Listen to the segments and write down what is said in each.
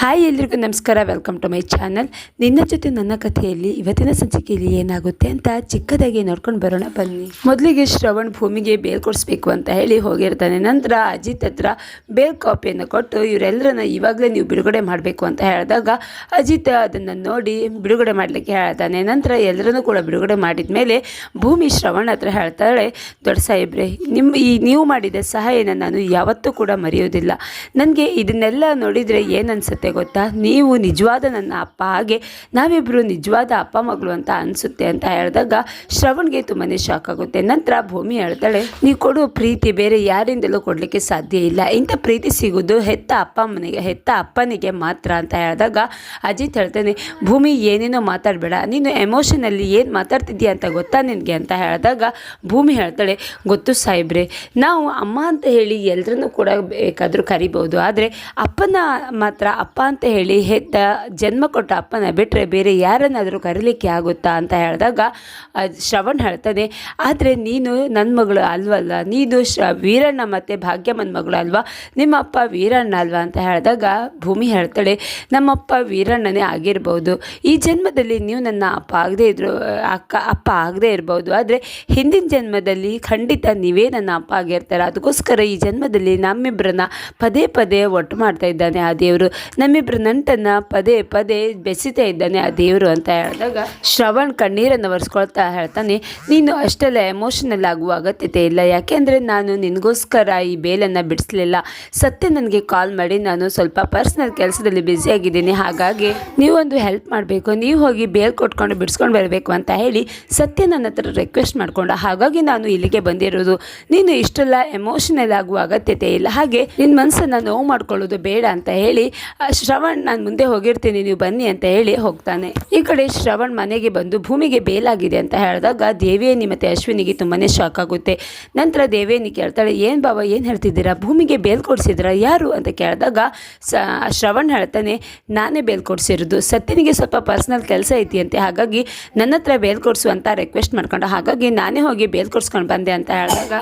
Hi ಎಲ್ರಿಗೂ ನಮಸ್ಕಾರ welcome to my channel ನಿನ್ನ ಜೊತೆ ನನ್ನ ಕಥೆಯಲ್ಲಿ ಇವತ್ತಿನ ಸಂಚಿಕೆಯಲ್ಲಿ ಏನಾಗುತ್ತೆ ಅಂತ ಚಿಕ್ಕದಾಗಿ ನೋಡ್ಕೊಂಡು ಬರೋಣ, ಬನ್ನಿ. ಮೊದಲಿಗೆ ಶ್ರವಣ್ ಭೂಮಿಗೆ ಬೇಲ್ ಕೊಡಿಸ್ಬೇಕು ಅಂತ ಹೇಳಿ ಹೋಗಿರ್ತಾನೆ. ನಂತರ ಅಜಿತ್ ಹತ್ರ ಬೇಲ್ ಕಾಪಿಯನ್ನು ಕೊಟ್ಟು ಇವರೆಲ್ಲರನ್ನ ಇವಾಗಲೇ ನೀವು ಬಿಡುಗಡೆ ಮಾಡಬೇಕು ಅಂತ ಹೇಳಿದಾಗ ಅಜಿತ್ ಅದನ್ನು ನೋಡಿ ಬಿಡುಗಡೆ ಮಾಡಲಿಕ್ಕೆ ಹೇಳ್ತಾನೆ. ನಂತರ ಎಲ್ಲರನ್ನೂ ಕೂಡ ಬಿಡುಗಡೆ ಮಾಡಿದ ಮೇಲೆ ಭೂಮಿ ಶ್ರವಣ್ ಹತ್ರ ಹೇಳ್ತಾಳೆ, ದೊಡ್ಡ ಸಾಹೇಬ್ರೆ ನಿಮ್ಮ ಈ ನೀವು ಮಾಡಿದ ಸಹಾಯನ ನಾನು ಯಾವತ್ತೂ ಕೂಡ ಮರೆಯೋದಿಲ್ಲ. ನನಗೆ ಇದನ್ನೆಲ್ಲ ನೋಡಿದರೆ ಏನು ಅನಿಸುತ್ತೆ ಗೊತ್ತಾ? ನೀವು ನಿಜವಾದ ನನ್ನ ಅಪ್ಪ, ಹಾಗೆ ನಾವಿಬ್ಬರು ನಿಜವಾದ ಅಪ್ಪ, ಮಗಳು ಅಂತ ಅನಿಸುತ್ತೆ ಅಂತ ಹೇಳಿದಾಗ ಶ್ರವಣ್ಗೆ ತುಂಬಾ ಶಾಕ್ ಆಗುತ್ತೆ. ನಂತರ ಭೂಮಿ ಹೇಳ್ತಾಳೆ ನೀವು ಕೊಡೋ ಪ್ರೀತಿ ಬೇರೆ ಯಾರಿಂದಲೂ ಕೊಡಲಿಕ್ಕೆ ಸಾಧ್ಯ ಇಲ್ಲ. ಇಂಥ ಪ್ರೀತಿ ಸಿಗೋದು ಹೆತ್ತ ಅಪ್ಪ ಅಮ್ಮನಿಗೆ ಹೆತ್ತ ಅಪ್ಪನಿಗೆ ಮಾತ್ರ ಅಂತ ಹೇಳಿದಾಗ ಅಜಿತ್ ಹೇಳ್ತಾನೆ, ಭೂಮಿ, ಏನೇನೋ ಮಾತಾಡಬೇಡ. ನೀನು ಎಮೋಷನಲ್ಲಿ ಏನು ಮಾತಾಡ್ತಿದ್ಯಾ ಅಂತ ಗೊತ್ತಾ ನಿನಗೆ? ಅಂತ ಹೇಳಿದಾಗ ಭೂಮಿ ಹೇಳ್ತಾಳೆ, ಗೊತ್ತು ಸಾಹೇಬ್ರೆ, ನಾವು ಅಮ್ಮ ಅಂತ ಹೇಳಿ ಎಲ್ಲರನ್ನೂ ಕೂಡ ಬೇಕಾದರೂ ಕರಿಬೋದು. ಆದರೆ ಅಪ್ಪನ ಮಾತ್ರ ಅಪ್ಪ ಅಂತ ಹೇಳಿ ಹೆತ್ತ ಜನ್ಮ ಕೊಟ್ಟ ಅಪ್ಪನ ಬಿಟ್ಟರೆ ಬೇರೆ ಯಾರನ್ನಾದರೂ ಕರೀಲಿಕ್ಕೆ ಆಗುತ್ತಾ ಅಂತ ಹೇಳಿದಾಗ ಶ್ರವಣ್ ಹೇಳ್ತಾನೆ, ಆದರೆ ನೀನು ನನ್ನ ಮಗಳು ಅಲ್ವಲ್ಲ, ನೀನು ಶ್ರ ವೀರಣ್ಣ ಮತ್ತು ಭಾಗ್ಯಮ್ಮನ ಮಗಳು ಅಲ್ವಾ? ನಿಮ್ಮ ಅಪ್ಪ ವೀರಣ್ಣ ಅಲ್ವಾ? ಅಂತ ಹೇಳಿದಾಗ ಭೂಮಿ ಹೇಳ್ತಾಳೆ, ನಮ್ಮಪ್ಪ ವೀರಣ್ಣನೇ ಆಗಿರ್ಬೋದು. ಈ ಜನ್ಮದಲ್ಲಿ ನೀವು ನನ್ನ ಅಪ್ಪ ಆಗದೇ ಇದ್ರು, ಅಕ್ಕ, ಅಪ್ಪ ಆಗದೇ ಇರ್ಬೋದು. ಆದರೆ ಹಿಂದಿನ ಜನ್ಮದಲ್ಲಿ ಖಂಡಿತ ನೀವೇ ನನ್ನ ಅಪ್ಪ ಆಗಿರ್ತಾರೆ. ಅದಕ್ಕೋಸ್ಕರ ಈ ಜನ್ಮದಲ್ಲಿ ನಮ್ಮಿಬ್ಬರನ್ನ ಪದೇ ಪದೇ ಒಟ್ಟು ಮಾಡ್ತಾ ಇದ್ದಾನೆ ಆ ದೇವರು. ನಮ್ಮಿಬ್ಬರ ನಂಟನ್ನು ಪದೇ ಪದೇ ಬೆಸಿತಾ ಇದ್ದಾನೆ ಆ ದೇವರು ಅಂತ ಹೇಳಿದಾಗ ಶ್ರವಣ್ ಕಣ್ಣೀರನ್ನು ಒರೆಸ್ಕೊಳ್ತಾ ಹೇಳ್ತಾನೆ, ನೀನು ಅಷ್ಟೆಲ್ಲ ಎಮೋಷನಲ್ ಆಗುವ ಅಗತ್ಯತೆ ಇಲ್ಲ. ಯಾಕೆಂದರೆ ನಾನು ನಿನಗೋಸ್ಕರ ಈ ಬೇಲನ್ನು ಬಿಡಿಸ್ಲಿಲ್ಲ. ಸತ್ಯ ನನಗೆ ಕಾಲ್ ಮಾಡಿ ನಾನು ಸ್ವಲ್ಪ ಪರ್ಸ್ನಲ್ ಕೆಲಸದಲ್ಲಿ ಬ್ಯುಸಿಯಾಗಿದ್ದೀನಿ ಹಾಗಾಗಿ ನೀವೊಂದು ಹೆಲ್ಪ್ ಮಾಡಬೇಕು. ನೀವು ಹೋಗಿ ಬೇಲ್ ಕೊಟ್ಕೊಂಡು ಬಿಡಿಸ್ಕೊಂಡು ಬರಬೇಕು ಅಂತ ಹೇಳಿ ಸತ್ಯ ನನ್ನ ಹತ್ರ ರಿಕ್ವೆಸ್ಟ್ ಮಾಡಿಕೊಂಡ. ಹಾಗಾಗಿ ನಾನು ಇಲ್ಲಿಗೆ ಬಂದಿರೋದು. ನೀನು ಇಷ್ಟೆಲ್ಲ ಎಮೋಷನಲ್ ಆಗುವ ಅಗತ್ಯತೆ ಇಲ್ಲ. ಹಾಗೆ ನಿನ್ನ ಮನಸ್ಸನ್ನು ನೋವು ಮಾಡ್ಕೊಳ್ಳೋದು ಬೇಡ ಅಂತ ಹೇಳಿ ಶ್ರವಣ್, ನಾನು ಮುಂದೆ ಹೋಗಿರ್ತೀನಿ, ನೀವು ಬನ್ನಿ ಅಂತ ಹೇಳಿ ಹೋಗ್ತಾನೆ. ಈ ಕಡೆ ಶ್ರವಣ್ ಮನೆಗೆ ಬಂದು ಭೂಮಿಗೆ ಬೇಲಾಗಿದೆ ಅಂತ ಹೇಳಿದಾಗ ದೇವೇನಿ ಮತ್ತು ಅಶ್ವಿನಿಗೆ ತುಂಬಾ ಶಾಕ್ ಆಗುತ್ತೆ. ನಂತರ ದೇವೇನಿ ಕೇಳ್ತಾಳೆ, ಏನು ಬಾಬಾ ಏನು ಹೇಳ್ತಿದ್ದೀರಾ? ಭೂಮಿಗೆ ಬೇಲ್ ಕೊಡಿಸಿದ್ರಾ? ಯಾರು? ಅಂತ ಕೇಳಿದಾಗ ಸ, ಶ್ರವಣ್ ಹೇಳ್ತಾನೆ, ನಾನೇ ಬೇಲ್ ಕೊಡಿಸಿರೋದು. ಸತ್ಯನಿಗೆ ಸ್ವಲ್ಪ ಪರ್ಸ್ನಲ್ ಕೆಲಸ ಐತಿ ಅಂತೆ ಹಾಗಾಗಿ ನನ್ನ ಹತ್ರ ಬೇಲ್ ಕೊಡಿಸು ಅಂತ ರಿಕ್ವೆಸ್ಟ್ ಮಾಡ್ಕೊಂಡ. ಹಾಗಾಗಿ ನಾನೇ ಹೋಗಿ ಬೇಲ್ ಕೊಡ್ಸ್ಕೊಂಡು ಬಂದೆ ಅಂತ ಹೇಳಿದಾಗ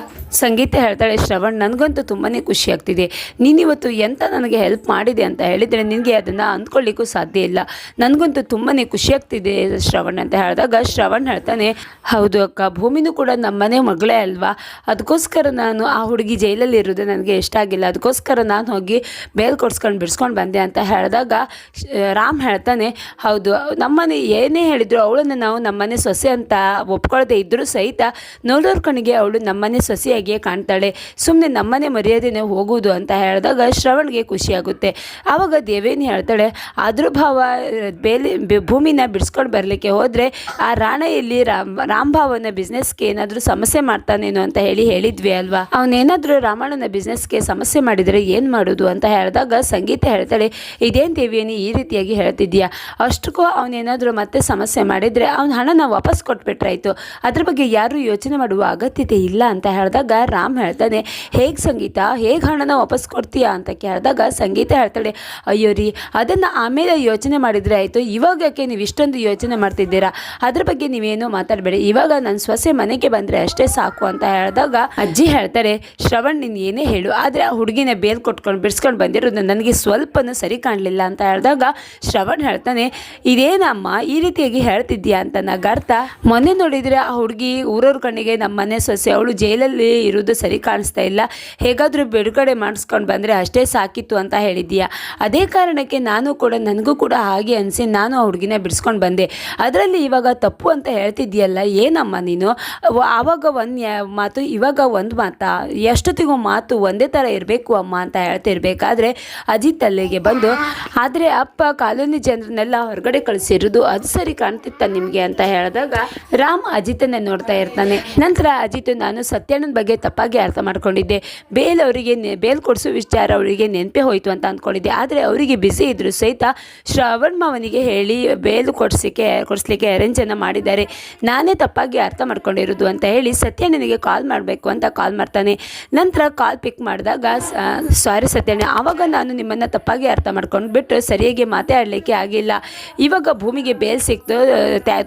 ಸಂಗೀತ ಹೇಳ್ತಾಳೆ, ಶ್ರವಣ್, ನನಗಂತೂ ತುಂಬಾ ಖುಷಿ ಆಗ್ತಿದೆ. ನೀನಿವತ್ತು ಎಂತ ನನಗೆ ಹೆಲ್ಪ್ ಮಾಡಿದೆ ಅಂತ ಹೇಳಿದರೆ ನಿನಗೆ ಅದನ್ನು ಅಂದ್ಕೊಳ್ಳಿಕ್ಕೂ ಸಾಧ್ಯ ಇಲ್ಲ. ನನಗಂತೂ ತುಂಬಾ ಖುಷಿ ಆಗ್ತಿದೆ ಶ್ರವಣ್ ಅಂತ ಹೇಳಿದಾಗ. ಶ್ರವಣ್ ಹೇಳ್ತಾನೆ, ಹೌದು ಅಕ್ಕ, ಭೂಮಿನೂ ಕೂಡ ನಮ್ಮನೆ ಮಗಳೇ ಅಲ್ವಾ? ಅದಕ್ಕೋಸ್ಕರ ನಾನು ಆ ಹುಡುಗಿ ಜೈಲಲ್ಲಿ ಇರೋದು ನನಗೆ ಇಷ್ಟ ಆಗಿಲ್ಲ. ಅದಕ್ಕೋಸ್ಕರ ನಾನು ಹೋಗಿ ಬೇಲ್ ಕೊಡ್ಸ್ಕೊಂಡು ಬಿಡಿಸ್ಕೊಂಡು ಬಂದೆ ಅಂತ ಹೇಳಿದಾಗ ರಾಮ್ ಹೇಳ್ತಾನೆ, ಹೌದು, ನಮ್ಮನೆ ಏನೇ ಹೇಳಿದ್ರು ಅವಳನ್ನು ನಾವು ನಮ್ಮನೆ ಸೊಸೆ ಅಂತ ಒಪ್ಕೊಳ್ಳದೆ ಇದ್ದರೂ ಸಹಿತ ನೋಡೋರ್ ಕಣಿಗೆ ಅವಳು ನಮ್ಮನೆ ಸೊಸೆಯಾಗಿಯೇ ಕಾಣ್ತಾಳೆ. ಸುಮ್ಮನೆ ನಮ್ಮನೆ ಮರ್ಯಾದೆನೇ ಹೋಗುವುದು ಅಂತ ಹೇಳಿದಾಗ ಶ್ರವಣ್ಗೆ ಖುಷಿಯಾಗುತ್ತೆ. ಆವಾಗ ದೇವೇನಿ ಹೇಳ್ತಾಳೆ ಭಾವ, ಬೇಲಿ ಭೂಮಿನ ಬಿಡಿಸ್ಕೊಂಡು ಬರಲಿಕ್ಕೆ ಹೋದರೆ ಆ ರಾಣೆಯಲ್ಲಿ ರಾಮ್ ರಾಮ್ಭಾವನ ಬಿಸ್ನೆಸ್ಗೆ ಏನಾದರೂ ಸಮಸ್ಯೆ ಮಾಡ್ತಾನೇನೋ ಅಂತ ಹೇಳಿ ಹೇಳಿದ್ವಿ ಅಲ್ವಾ? ಅವನೇನಾದರೂ ರಾಮಣ್ಣನ ಬಿಸ್ನೆಸ್ಗೆ ಸಮಸ್ಯೆ ಮಾಡಿದರೆ ಏನು ಮಾಡೋದು ಅಂತ ಹೇಳಿದಾಗ ಸಂಗೀತ ಹೇಳ್ತಾಳೆ, ಇದೇನು ದೇವಿಯನಿ ಈ ರೀತಿಯಾಗಿ ಹೇಳ್ತಿದ್ಯಾ ಅಷ್ಟಕ್ಕೂ ಅವನೇನಾದರೂ ಮತ್ತೆ ಸಮಸ್ಯೆ ಮಾಡಿದರೆ ಅವನ ಹಣನ ವಾಪಸ್ ಕೊಟ್ಬಿಟ್ರಾಯ್ತು. ಅದ್ರ ಬಗ್ಗೆ ಯಾರೂ ಯೋಚನೆ ಮಾಡುವ ಅಗತ್ಯತೆ ಇಲ್ಲ ಅಂತ ಹೇಳಿದಾಗ ರಾಮ್ ಹೇಳ್ತಾನೆ, ಹೇಗೆ ಸಂಗೀತ? ಹೇಗೆ ಹಣನ ವಾಪಸ್ ಕೊಡ್ತೀಯಾ? ಅಂತ ಕೇಳಿದಾಗ ಸಂಗೀತ ಹೇಳ್ತಾಳೆ, ಅಯ್ಯೋ ರೀ ಅದನ್ನು ಆಮೇಲೆ ಯೋಚನೆ ಮಾಡಿದರೆ ಆಯಿತು. ಇವಾಗಕ್ಕೆ ನೀವು ಇಷ್ಟೊಂದು ಯೋಚನೆ ಮಾಡ್ತಿದ್ದೀರಾ? ಅದ್ರ ಬಗ್ಗೆ ನೀವೇನು ಮಾತಾಡಬೇಡಿ. ಇವಾಗ ನನ್ನ ಸೊಸೆ ಮನೆಗೆ ಬಂದರೆ ಅಷ್ಟೇ ಸಾಕು ಅಂತ ಹೇಳಿದಾಗ ಅಜ್ಜಿ ಹೇಳ್ತಾರೆ, ಶ್ರವಣ್, ನೀನು ಏನೇ ಹೇಳು, ಆದರೆ ಆ ಹುಡುಗಿನ ಬೇಲ್ ಕೊಟ್ಕೊಂಡು ಬಿಡಿಸ್ಕೊಂಡು ಬಂದಿರೋದು ನನಗೆ ಸ್ವಲ್ಪನೂ ಸರಿ ಕಾಣಲಿಲ್ಲ ಅಂತ ಹೇಳಿದಾಗ ಶ್ರವಣ್ ಹೇಳ್ತಾನೆ, ಇದೇನಮ್ಮ, ಈ ರೀತಿಯಾಗಿ ಹೇಳ್ತಿದ್ಯಾ ಅಂತ ನಗಾರ್ಥ ಮೊನ್ನೆ ನೋಡಿದರೆ ಆ ಹುಡುಗಿ ಊರವ್ರ ಕಣ್ಣಿಗೆ ನಮ್ಮ ಮನೆ ಸೊಸೆ, ಅವಳು ಜೈಲಲ್ಲಿ ಇರೋದು ಸರಿ ಕಾಣಿಸ್ತಾ ಇಲ್ಲ. ಹೇಗಾದರೂ ಬಿಡುಗಡೆ ಮಾಡಿಸ್ಕೊಂಡು ಬಂದರೆ ಅಷ್ಟೇ ಸಾಕಿತ್ತು ಅಂತ ಹೇಳಿದ್ದೀಯಾ? ಅದೇ ಕಾರಣಕ್ಕೆ ನಾನು ಕೂಡ ನನಗೂ ಕೂಡ ಹಾಗೆ ಅನಿಸಿ ನಾನು ಆ ಹುಡುಗಿನ ಬಿಡಿಸ್ಕೊಂಡು ಬಂದೆ. ಅದರಲ್ಲಿ ಇವಾಗ ತಪ್ಪು ಅಂತ ಹೇಳ್ತಿದ್ಯಲ್ಲ ಏನಮ್ಮ ನೀನು? ಆವಾಗ ಒಂದು ಮಾತು, ಇವಾಗ ಒಂದು ಮಾತಾ, ಎಷ್ಟೊತ್ತಿಗೂ ಮಾತು ಒಂದೇ ಥರ ಇರಬೇಕು ಅಮ್ಮ ಅಂತ ಹೇಳ್ತಿರ್ಬೇಕಾದ್ರೆ ಅಜಿತ್ ಅಲ್ಲಿಗೆ ಬಂದು, ಆದರೆ ಅಪ್ಪ ಕಾಲೋನಿ ಜನರನ್ನೆಲ್ಲ ಹೊರಗಡೆ ಕಳಿಸಿರೋದು ಅದು ಸರಿ ಕಾಣ್ತಿತ್ತ ನಿಮಗೆ? ಅಂತ ಹೇಳಿದಾಗ ರಾಮ್ ಅಜಿತನ್ನೇ ನೋಡ್ತಾ ಇರ್ತಾನೆ. ನಂತರ ಅಜಿತ್, ನಾನು ಸತ್ಯಣ್ಣನ ಬಗ್ಗೆ ತಪ್ಪಾಗಿ ಅರ್ಥ ಮಾಡ್ಕೊಂಡಿದ್ದೆ. ಬೇಲ್ ಅವರಿಗೆ ಬೇಲ್ ಕೊಡಿಸೋ ವಿಚಾರ ಅವರಿಗೆ ನೆನಪೇ ಹೋಯಿತು ಅಂತ ಅಂದ್ಕೊಂಡಿದ್ದೆ. ಆದರೆ ಅವರಿಗೆ ಬಿಸಿ ಇದ್ರು ಸಹಿತ ಶ್ರವಣ್ ಮಾವನಿಗೆ ಹೇಳಿ ಬೇಲು ಕೊಡಿಸಿಕೆ, ಕೊಡಿಸ್ಲಿಕ್ಕೆ ಅರೇಂಜನ್ನು ಮಾಡಿದ್ದಾರೆ. ನಾನೇ ತಪ್ಪಾಗಿ ಅರ್ಥ ಮಾಡ್ಕೊಂಡಿರೋದು ಅಂತ ಹೇಳಿ ಸತ್ಯ ನಿನಗೆ ಕಾಲ್ ಮಾಡಬೇಕು ಅಂತ ಕಾಲ್ ಮಾಡ್ತಾನೆ. ನಂತರ ಕಾಲ್ ಪಿಕ್ ಮಾಡಿದಾಗ ಸಾರಿ ಸತ್ಯಣ್ಣ, ಆವಾಗ ನಾನು ನಿಮ್ಮನ್ನು ತಪ್ಪಾಗಿ ಅರ್ಥ ಮಾಡ್ಕೊಂಡು ಬಿಟ್ಟು ಸರಿಯಾಗಿ ಮಾತಾಡಲಿಕ್ಕೆ ಆಗಿಲ್ಲ. ಇವಾಗ ಭೂಮಿಗೆ ಬೇಲ್ ಸಿಕ್ತು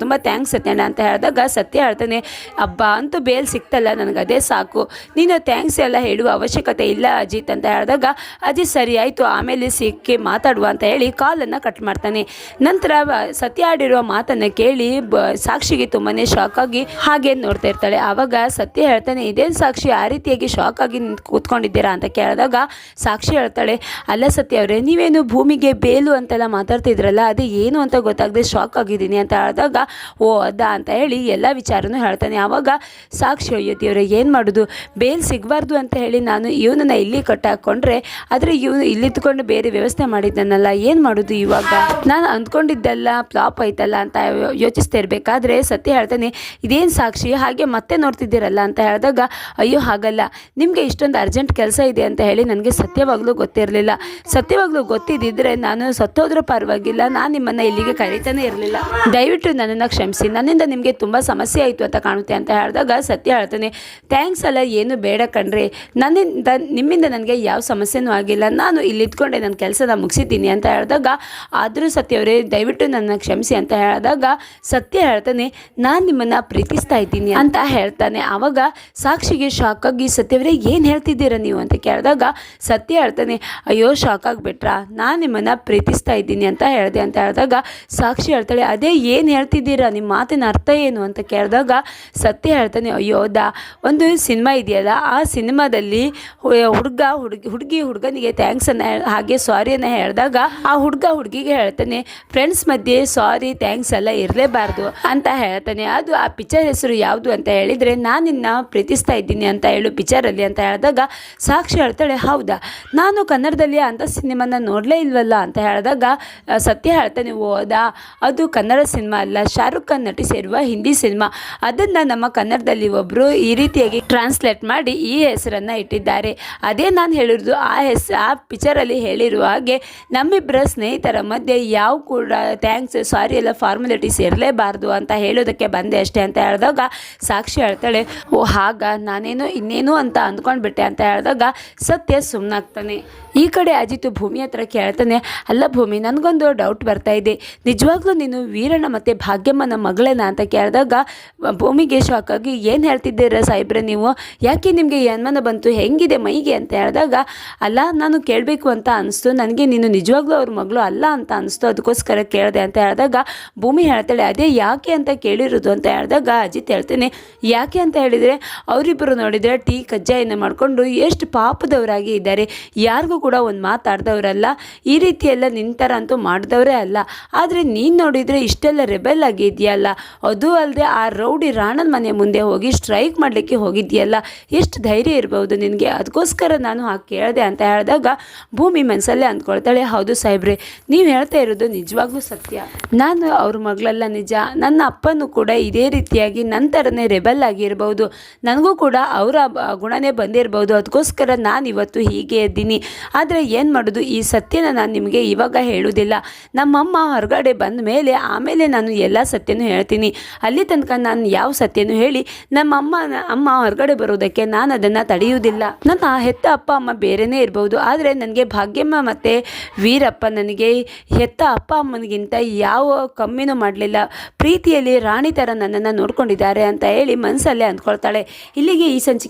ತುಂಬ ಥ್ಯಾಂಕ್ಸ್ ಸತ್ಯಣ್ಣ ಅಂತ ಹೇಳಿದಾಗ ಸತ್ಯ ಹೇಳ್ತಾನೆ ಹಬ್ಬ ಅಂತೂ ಬೇಲ್ ಸಿಕ್ತಲ್ಲ, ನನಗೆ ಅದೇ ಸಾಕು. ನೀನು ಥ್ಯಾಂಕ್ಸ್ ಎಲ್ಲ ಹೇಳುವ ಅವಶ್ಯಕತೆ ಇಲ್ಲ, ಅಜಿತ್ ಅಂತ ಹೇಳಿದಾಗ ಅಜಿತ್ ಸರಿ, ಆಯಿತು. ಆಮೇಲೆ ಸಿಕ್ಕಿ ಮಾತಾಡುವ ಅಂತ ಹೇಳಿ ಕಾಲನ್ನು ಕಟ್ ಮಾಡ್ತಾನೆ. ನಂತರ ಸತ್ಯ ಆಡಿರುವ ಮಾತನ್ನು ಕೇಳಿ, ಬ, ಸಾಕ್ಷಿಗೆ ತುಂಬಾ ಶಾಕ್ ಆಗಿ ಹಾಗೆ ನೋಡ್ತಾ ಇರ್ತಾಳೆ. ಆವಾಗ ಸತ್ಯ ಹೇಳ್ತಾನೆ ಇದೇನು ಸಾಕ್ಷಿ ಆ ರೀತಿಯಾಗಿ ಶಾಕ್ ಆಗಿ ಕೂತ್ಕೊಂಡಿದ್ದೀರಾ? ಅಂತ ಕೇಳಿದಾಗ ಸಾಕ್ಷಿ ಹೇಳ್ತಾಳೆ, ಅಲ್ಲ ಸತ್ಯ ಅವರೇ, ನೀವೇನು ಭೂಮಿಗೆ ಬೇಲು ಅಂತೆಲ್ಲ ಮಾತಾಡ್ತಿದ್ರಲ್ಲ ಅದು ಏನು ಅಂತ ಗೊತ್ತಾಗದೆ ಶಾಕ್ ಆಗಿದ್ದೀನಿ. ಅಂತ ಹೇಳಿದಾಗ, ಓ, ಅದ? ಅಂತ ಹೇಳಿ ಎಲ್ಲ ವಿಚಾರನೂ ಹೇಳ್ತಾನೆ. ಆವಾಗ ಸಾಕ್ಷಿ, ಅಯ್ಯೋ ದೇವ್ರೆ, ಏನು ಮಾಡೋದು? ಬೇಲ್ ಸಿಗಬಾರ್ದು ಅಂತ ಹೇಳಿ ನಾನು ಇವನನ್ನು ಇಲ್ಲಿ ಕಟ್ಟಾಕೊಂಡ್ರೆ ಆದರೆ ಇವನು ಇಲ್ಲಿದ್ದುಕೊಂಡು ಬೇರೆ ವ್ಯವಸ್ಥೆ ಮಾಡಿದ್ದಾನಲ್ಲ, ಏನು ಮಾಡೋದು ಇವಾಗ? ನಾನು ಅಂದ್ಕೊಂಡಿದ್ದೆಲ್ಲ ಫ್ಲಾಪ್ ಆಯ್ತಲ್ಲ ಅಂತ ಯೋಚಿಸ್ತಾ ಇರಬೇಕಾದ್ರೆ ಸತ್ಯ ಹೇಳ್ತಾನೆ, ಇದೇನು ಸಾಕ್ಷಿ? ಹಾಗೆ ಮತ್ತೆ ನೋಡ್ತಿದ್ದೀರಲ್ಲ ಅಂತ ಹೇಳಿದಾಗ, ಅಯ್ಯೋ ಹಾಗಲ್ಲ, ನಿಮಗೆ ಇಷ್ಟೊಂದು ಅರ್ಜೆಂಟ್ ಕೆಲಸ ಇದೆ ಅಂತ ಹೇಳಿ ನನಗೆ ಸತ್ಯವಾಗ್ಲೂ ಗೊತ್ತಿರಲಿಲ್ಲ. ಸತ್ಯವಾಗ್ಲೂ ಗೊತ್ತಿದ್ದಿದ್ರೆ ನಾನು ಸತ್ತೋದ್ರೂ ಪರವಾಗಿಲ್ಲ, ನಾನು ನಿಮ್ಮನ್ನು ಇಲ್ಲಿಗೆ ಕರೀತಾನೆ ಇರಲಿಲ್ಲ. ದಯವಿಟ್ಟು ನನ್ನನ್ನು ಕ್ಷಮಿಸಿ, ನನ್ನಿಂದ ನಿಮಗೆ ತುಂಬ ಸಮಸ್ಯೆ ಆಯಿತು ಅಂತ ಕಾಣುತ್ತೆ ಅಂತ ಹೇಳಿದಾಗ ಸತ್ಯ ಹೇಳ್ತಾನೆ ಥ್ಯಾಂಕ್ಸ್ ಅಲ್ಲ, ಏನು ಬೇಡ ಕಣ್ರಿ. ನನ್ನಿಂದ, ನಿಮ್ಮಿಂದ ನನಗೆ ಯಾವ ಸಮಸ್ಯೆನೂ ಆಗಿಲ್ಲ. ನಾನು ಇಲ್ಲಿ ಇದ್ಕೊಂಡೆ ನನ್ನ ಕೆಲಸನ ಮುಗಿಸಿದ್ದೀನಿ ಅಂತ ಹೇಳಿದಾಗ, ಆದರೂ ಸತ್ಯವರೇ ದಯವಿಟ್ಟು ನನ್ನ ಕ್ಷಮಿಸಿ ಅಂತ ಹೇಳಿದಾಗ, ಸತ್ಯ ಹೇಳ್ತಾನೆ, ನಾನು ನಿಮ್ಮನ್ನು ಪ್ರೀತಿಸ್ತಾ ಇದ್ದೀನಿ ಅಂತ ಹೇಳ್ತಾನೆ. ಆವಾಗ ಸಾಕ್ಷಿಗೆ ಶಾಕ್ ಆಗಿ ಸತ್ಯವರೇ ಏನು ಹೇಳ್ತಿದ್ದೀರಾ ನೀವು? ಅಂತ ಕೇಳಿದಾಗ, ಸತ್ಯ ಹೇಳ್ತಾನೆ, ಅಯ್ಯೋ ಶಾಕ್ ಆಗಿಬಿಟ್ರ ನಾನು ನಿಮ್ಮನ್ನು ಪ್ರೀತಿಸ್ತಾ ಇದ್ದೀನಿ ಅಂತ ಹೇಳಿದೆ ಅಂತ ಹೇಳಿದಾಗ, ಸಾಕ್ಷಿ ಹೇಳ್ತಾಳೆ, ಅದೇ, ಏನು ಹೇಳ್ತಿದ್ದೀರಾ? ನಿಮ್ಮ ಮಾತಿನ ಅರ್ಥ ಏನು? ಅಂತ ಕೇಳಿದಾಗ, ಸತ್ಯ ಹೇಳ್ತಾನೆ, ಅಯ್ಯೋ, ದಾ, ಒಂದು ಸಿನಿಮಾ ಇದೆಯಲ್ಲ, ಆ ಸಿನಿಮಾದಲ್ಲಿ ಹುಡುಗ, ಹುಡುಗಿ ಹುಡುಗಿ, ಹುಡುಗನಿಗೆ ಥ್ಯಾಂಕ್ಸನ್ನು ಹಾಗೆ ಸಾರಿಯನ್ನು ಹೇಳಿದಾಗ ಆ ಹುಡುಗ ಹುಡುಗಿಗೆ ಹೇಳ್ತಾನೆ ಫ್ರೆಂಡ್ಸ್ ಮಧ್ಯೆ ಸಾರಿ ಥ್ಯಾಂಕ್ಸ್ ಎಲ್ಲ ಇರಲೇಬಾರ್ದು ಅಂತ ಹೇಳ್ತಾನೆ. ಅದು ಆ ಪಿಕ್ಚರ್ ಹೆಸರು ಯಾವುದು ಅಂತ ಹೇಳಿದರೆ, ನಾನು ನಿನ್ನ ಪ್ರೀತಿಸ್ತಾ ಇದ್ದೀನಿ ಅಂತ ಹೇಳು ಪಿಕ್ಚರಲ್ಲಿ ಅಂತ ಹೇಳಿದಾಗ ಸಾಕ್ಷಿ ಹೇಳ್ತಾಳೆ, ಹೌದಾ? ನಾನು ಕನ್ನಡದಲ್ಲಿ ಅಂಥ ಸಿನಿಮಾನ ನೋಡಲೇ ಇಲ್ವಲ್ಲ? ಅಂತ ಹೇಳಿದಾಗ ಸತ್ಯ ಹೇಳ್ತಾನೆ, ಓದಾ? ಅದು ಕನ್ನಡ ಸಿನಿಮಾ ಅಲ್ಲ. ಶಾರುಖ್ ಖಾನ್ ನಟಿಸಿರುವ ಹಿಂದಿ ಸಿನಿಮಾ. ಅದನ್ನು ನಮ್ಮ ಕನ್ನಡದಲ್ಲಿ ಒಬ್ಬರು ಈ ರೀತಿಯಾಗಿ ಟ್ರಾನ್ಸ್ಲೇಟ್ ಮಾಡಿ ಈ ಹೆಸರನ್ನು ಇಟ್ಟಿದ್ದಾರೆ. ಅದೇ ನಾನು ಹೇಳಿರೋದು, ಆ ಹೆಸರು ಆ ಪಿಕ್ಚರಲ್ಲಿ ಹೇಳಿರುವ ಹಾಗೆ ನಮ್ಮಿಬ್ಬರ ಸ್ನೇಹಿತರ ಮಧ್ಯೆ ಯಾವ ಕೂಡ ಥ್ಯಾಂಕ್ಸ್ ಸಾರಿ ಎಲ್ಲ ಫಾರ್ಮಾಲಿಟೀಸ್ ಇರಲೇಬಾರ್ದು ಅಂತ ಹೇಳೋದಕ್ಕೆ ಬಂದೆ ಅಷ್ಟೇ ಅಂತ ಹೇಳಿದಾಗ ಸಾಕ್ಷಿ ಹೇಳ್ತಾಳೆ, ಓ ಹಾಗ, ನಾನೇನೋ ಇನ್ನೇನು ಅಂತ ಅಂದ್ಕೊಂಡ್ಬಿಟ್ಟೆ ಅಂತ ಹೇಳಿದಾಗ ಸತ್ಯ ಸುಮ್ಮನಾಗ್ತಾನೆ ಈ ಕಡೆ ಅಜಿತು ಭೂಮಿ ಹತ್ರ ಕೇಳ್ತಾನೆ, ಅಲ್ಲ ಭೂಮಿ, ನನಗೊಂದು ಡೌಟ್ ಬರ್ತಾ ಇದೆ. ನಿಜವಾಗ್ಲೂ ನೀನು ವೀರಣ್ಣ ಮತ್ತು ಭಾಗ್ಯಮ್ಮನ ಮಗಳೇನ? ಅಂತ ಕೇಳಿದಾಗ, ಭೂಮಿಗೆ ಶಾಕ್ ಆಗಿ, ಏನು ಹೇಳ್ತಿದ್ದೀರಾ ಸಾಹೇಬ್ರೆ ನೀವು? ಯಾಕೆ ನಿಮಗೆ ಅನುಮಾನ ಬಂತು? ಹೆಂಗಿದೆ ಮೈಗೆ? ಅಂತ ಹೇಳಿದಾಗ, ಅಲ್ಲ, ನಾನು ಕೇಳಬೇಕು ಅಂತ ಅನಿಸ್ತು. ನನಗೆ ನೀನು ನಿಜವಾಗ್ಲೂ ಅವ್ರ ಮಗಳು ಅಲ್ಲ ಅಂತ ಅನಿಸ್ತು. ಅದಕ್ಕೋಸ್ಕರ ಕೇಳಿದೆ. ಅಂತ ಹೇಳಿದಾಗ, ಭೂಮಿ ಹೇಳ್ತಾಳೆ, ಅದೇ ಯಾಕೆ ಅಂತ ಕೇಳಿರೋದು? ಅಂತ ಹೇಳಿದಾಗ, ಅಜಿತ್ ಹೇಳ್ತೇನೆ, ಯಾಕೆ ಅಂತ ಹೇಳಿದರೆ ಅವರಿಬ್ಬರು ನೋಡಿದರೆ ಟೀ ಕಜ್ಜಾಯನ ಮಾಡಿಕೊಂಡು ಎಷ್ಟು ಪಾಪದವರಾಗಿ ಇದ್ದಾರೆ. ಯಾರಿಗೂ ಕೂಡ ಒಂದು ಮಾತಾಡ್ದವರಲ್ಲ ಈ ರೀತಿ ಎಲ್ಲ ನಿಂತರ ಅಂತೂ ಮಾಡಿದವರೇ ಅಲ್ಲ. ಆದರೆ ನೀನು ನೋಡಿದರೆ ಇಷ್ಟೆಲ್ಲ ರೆಬೆಲ್ ಆಗಿದೆಯಲ್ಲ. ಅದು ಅಲ್ಲದೆ ಆ ರೌಡಿ ರಾಣನ ಮನೆ ಮುಂದೆ ಹೋಗಿ ಸ್ಟ್ರೈಕ್ ಮಾಡಲಿಕ್ಕೆ ಹೋಗಿದ್ಯಲ್ಲ. ಎಷ್ಟು ಧೈರ್ಯ ಇರ್ಬೋದು ನಿನಗೆ? ಅದಕ್ಕೋಸ್ಕರ ನಾನು ಹಾಗೆ ಕೇಳಿದೆ ಅಂತ ಹೇಳಿದಾಗ ಭೂಮಿ ಮನಸ್ಸಲ್ಲೇ ಅಂದ್ಕೊಳ್ತಾಳೆ, ಹೌದು ಸಾಹೇಬ್ರೆ, ನೀವು ಹೇಳ್ತಾ ಇರೋದು ನಿಜವಾಗ್ಲೂ ಸತ್ಯ. ನಾನು ಅವ್ರ ಮಗಳೆಲ್ಲ ನಿಜ. ನನ್ನ ಅಪ್ಪನೂ ಕೂಡ ಇದೇ ರೀತಿಯಾಗಿ ನನ್ನ ಥರನೇ ರೆಬೆಲ್ ಆಗಿರ್ಬೋದು. ನನಗೂ ಕೂಡ ಅವರ ಗುಣನೇ ಬಂದಿರ್ಬೋದು. ಅದಕ್ಕೋಸ್ಕರ ನಾನು ಇವತ್ತು ಹೀಗೆ ಇದ್ದೀನಿ. ಆದರೆ ಏನು ಮಾಡೋದು? ಈ ಸತ್ಯನ ನಾನು ನಿಮಗೆ ಇವಾಗ ಹೇಳೋದಿಲ್ಲ. ನಮ್ಮಮ್ಮ ಹೊರಗಡೆ ಬಂದ ಮೇಲೆ ಆಮೇಲೆ ನಾನು ಎಲ್ಲ ಸತ್ಯನೂ ಹೇಳ್ತೀನಿ. ಅಲ್ಲಿ ತನಕ ನಾನು ಯಾವ ಸತ್ಯನೂ ಹೇಳಿ ನಮ್ಮಮ್ಮ, ಅಮ್ಮ ಹೊರಗಡೆ ಬರೋದಕ್ಕೆ ನಾನು ಅದನ್ನು ತಡೆಯುವುದಿಲ್ಲ. ನನ್ನ ಹೆತ್ತ ಅಪ್ಪ, ಅಮ್ಮ ಬೇರೆಯೇ ಇರ್ಬೋದು. ಆದರೆ ನನಗೆ ಭಾಗ್ಯಮ್ಮ ಮತ್ತು ವೀರಪ್ಪ ನನಗೆ ಹೆತ್ತ ಅಪ್ಪ ಅಮ್ಮನಿಗಿಂತ ಯಾವ ಕಮ್ಮಿನೂ ಮಾಡಲಿಲ್ಲ. ಪ್ರೀತಿಯಲ್ಲಿ ರಾಣಿ ಥರ ನನ್ನನ್ನು ನೋಡ್ಕೊಂಡಿದ್ದಾರೆ ಅಂತ ಹೇಳಿ ಮನಸ್ಸಲ್ಲೇ ಅಂದ್ಕೊಳ್ತಾಳೆ. ಇಲ್ಲಿಗೆ ಈ ಸಂಚಿಕೆ